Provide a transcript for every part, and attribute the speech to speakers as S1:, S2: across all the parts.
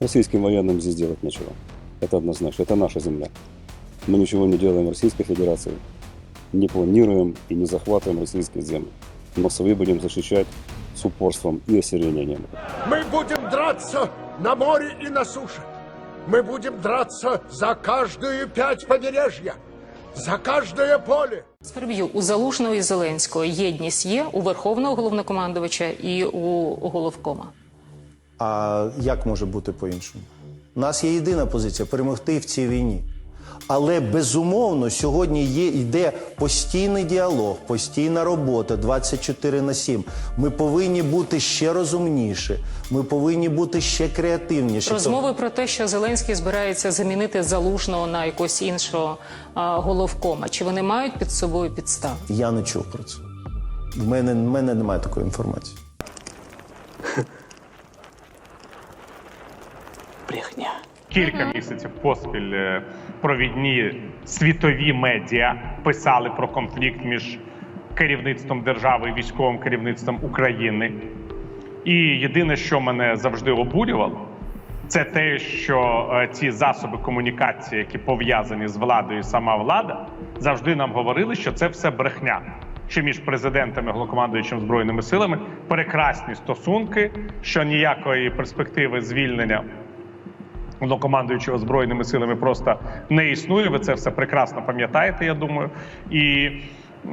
S1: Российским военным здесь делать нечего. Это однозначно. Это наша земля. Мы ничего не делаем в Российской Федерации. Не планируем и не захватываем российские земли. Но свои будем защищать с упорством и остервенением.
S2: Мы будем драться на море и на суше. Мы будем драться за каждую пять побережья, за каждое поле.
S3: Сперб'ю у Залужного і Зеленського єдність є у Верховного головнокомандувача і у головкома.
S4: А як може бути по-іншому? У нас є єдина позиція перемогти в цій війні. Але безумовно сьогодні є йде постійний діалог, постійна робота 24 на 7. Ми повинні бути ще розумніші, ми повинні бути ще креативніші.
S3: Розмови про те, що Зеленський збирається замінити залужного на якогось іншого а, головкома. Чи вони мають під собою підстав?
S4: Я не чув про це. В мене, в мене немає такої інформації.
S5: Кілька місяців поспіль е, провідні світові медіа писали про конфлікт між керівництвом держави і військовим керівництвом України. І єдине, що мене завжди обурювало, це те, що е, ці засоби комунікації, які пов'язані з владою, і сама влада, завжди нам говорили, що це все брехня. Що між президентом і головнокомандуючим збройними силами прекрасні стосунки, що ніякої перспективи звільнення головнокомандуючого збройними силами просто не існує. Ви це все прекрасно пам'ятаєте, я думаю. І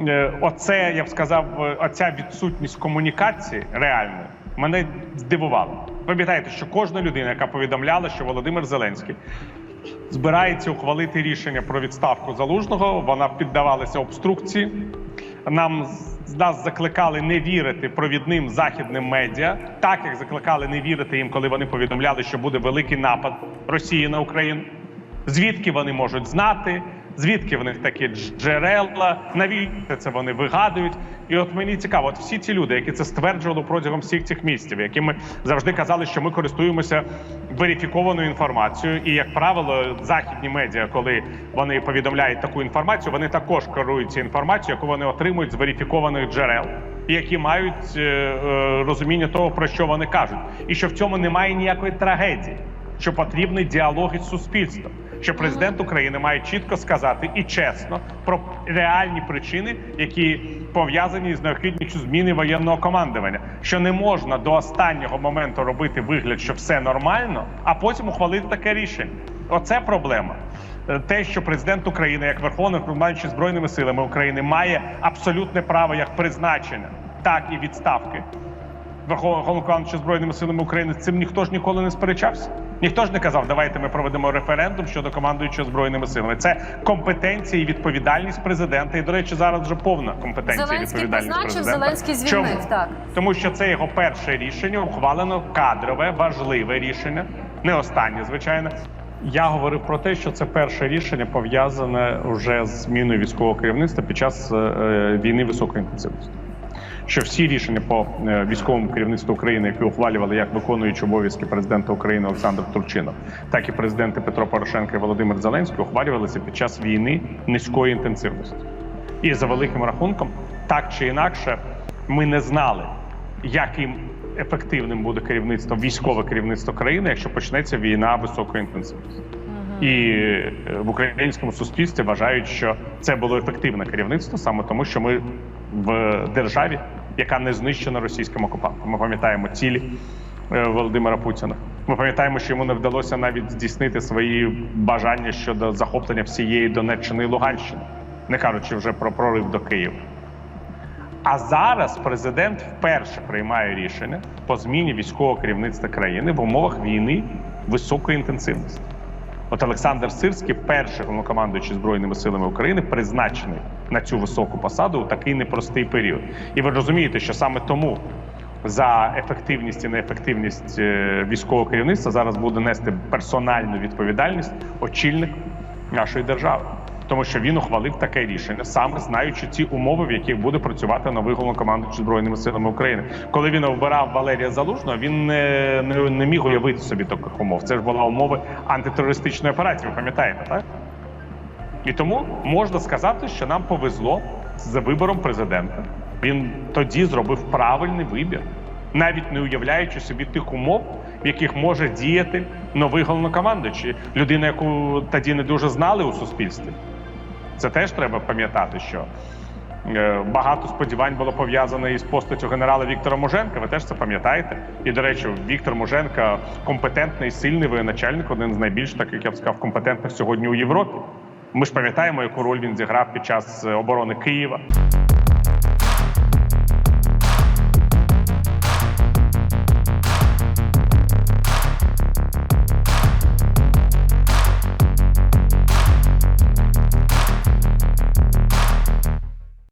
S5: е, оце я б сказав, е, оця відсутність комунікації реальної мене здивувала. Пам'ятаєте, що кожна людина, яка повідомляла, що Володимир Зеленський збирається ухвалити рішення про відставку залужного, вона піддавалася обструкції. Нам нас закликали не вірити провідним західним медіа, так як закликали не вірити їм, коли вони повідомляли, що буде великий напад Росії на Україну. Звідки вони можуть знати? Звідки в них такі дж- джерела? Навіщо це вони вигадують? І от мені цікаво, от всі ці люди, які це стверджували протягом всіх цих місяців, які ми завжди казали, що ми користуємося верифікованою інформацією, і як правило, західні медіа, коли вони повідомляють таку інформацію, вони також керуються інформацією, яку вони отримують з верифікованих джерел, які мають е, е, розуміння того, про що вони кажуть, і що в цьому немає ніякої трагедії що потрібний діалог із суспільством, що президент України має чітко сказати і чесно про реальні причини, які пов'язані з необхідністю зміни воєнного командування, що не можна до останнього моменту робити вигляд, що все нормально, а потім ухвалити таке рішення. Оце проблема. Те, що президент України, як верховний командуючий збройними силами України, має абсолютне право як призначення, так і відставки Верховного головнокомандуюча збройними силами України з цим ніхто ж ніколи не сперечався. Ніхто ж не казав, давайте ми проведемо референдум щодо командуючого збройними силами. Це компетенція і відповідальність президента. І до речі, зараз вже повна компетенція і відповідальність
S6: призначив,
S5: президента.
S6: Зеленський звільнив,
S5: Чому?
S6: так.
S5: Тому що це його перше рішення, ухвалено кадрове, важливе рішення, не останнє, звичайно. Я говорив про те, що це перше рішення пов'язане вже з зміною військового керівництва під час е, е, війни високої інтенсивності що всі рішення по е, військовому керівництву України, які ухвалювали як виконуючи обов'язки президента України Олександр Турчинов, так і президенти Петро Порошенко і Володимир Зеленський ухвалювалися під час війни низької інтенсивності. І за великим рахунком, так чи інакше, ми не знали, яким ефективним буде керівництво, військове керівництво країни, якщо почнеться війна високої інтенсивності. І е, в українському суспільстві вважають, що це було ефективне керівництво саме тому, що ми в державі, яка не знищена російським окупантом. Ми пам'ятаємо цілі е, Володимира Путіна. Ми пам'ятаємо, що йому не вдалося навіть здійснити свої бажання щодо захоплення всієї Донеччини і Луганщини, не кажучи вже про прорив до Києва. А зараз президент вперше приймає рішення по зміні військового керівництва країни в умовах війни високої інтенсивності. От Олександр Сирський, перший головнокомандуючий збройними силами України, призначений на цю високу посаду у такий непростий період. І ви розумієте, що саме тому за ефективність і неефективність е, військового керівництва зараз буде нести персональну відповідальність очільник нашої держави. Тому що він ухвалив таке рішення, саме знаючи ці умови, в яких буде працювати новий головнокомандуючий збройними силами України. Коли він обирав Валерія Залужного, він не, не, не міг уявити собі таких умов. Це ж була умови антитерористичної операції. Ви пам'ятаєте, так? І тому можна сказати, що нам повезло з вибором президента. Він тоді зробив правильний вибір. навіть не уявляючи собі тих умов, в яких може діяти новий головнокомандуючий, людина, яку тоді не дуже знали у суспільстві. Це теж треба пам'ятати, що е, багато сподівань було пов'язано із постаттю генерала Віктора Муженка. Ви теж це пам'ятаєте? І до речі, Віктор Муженка компетентний, сильний воєначальник, один з найбільш таких, я б сказав, компетентних сьогодні у Європі. Ми ж пам'ятаємо, яку роль він зіграв під час е, оборони Києва.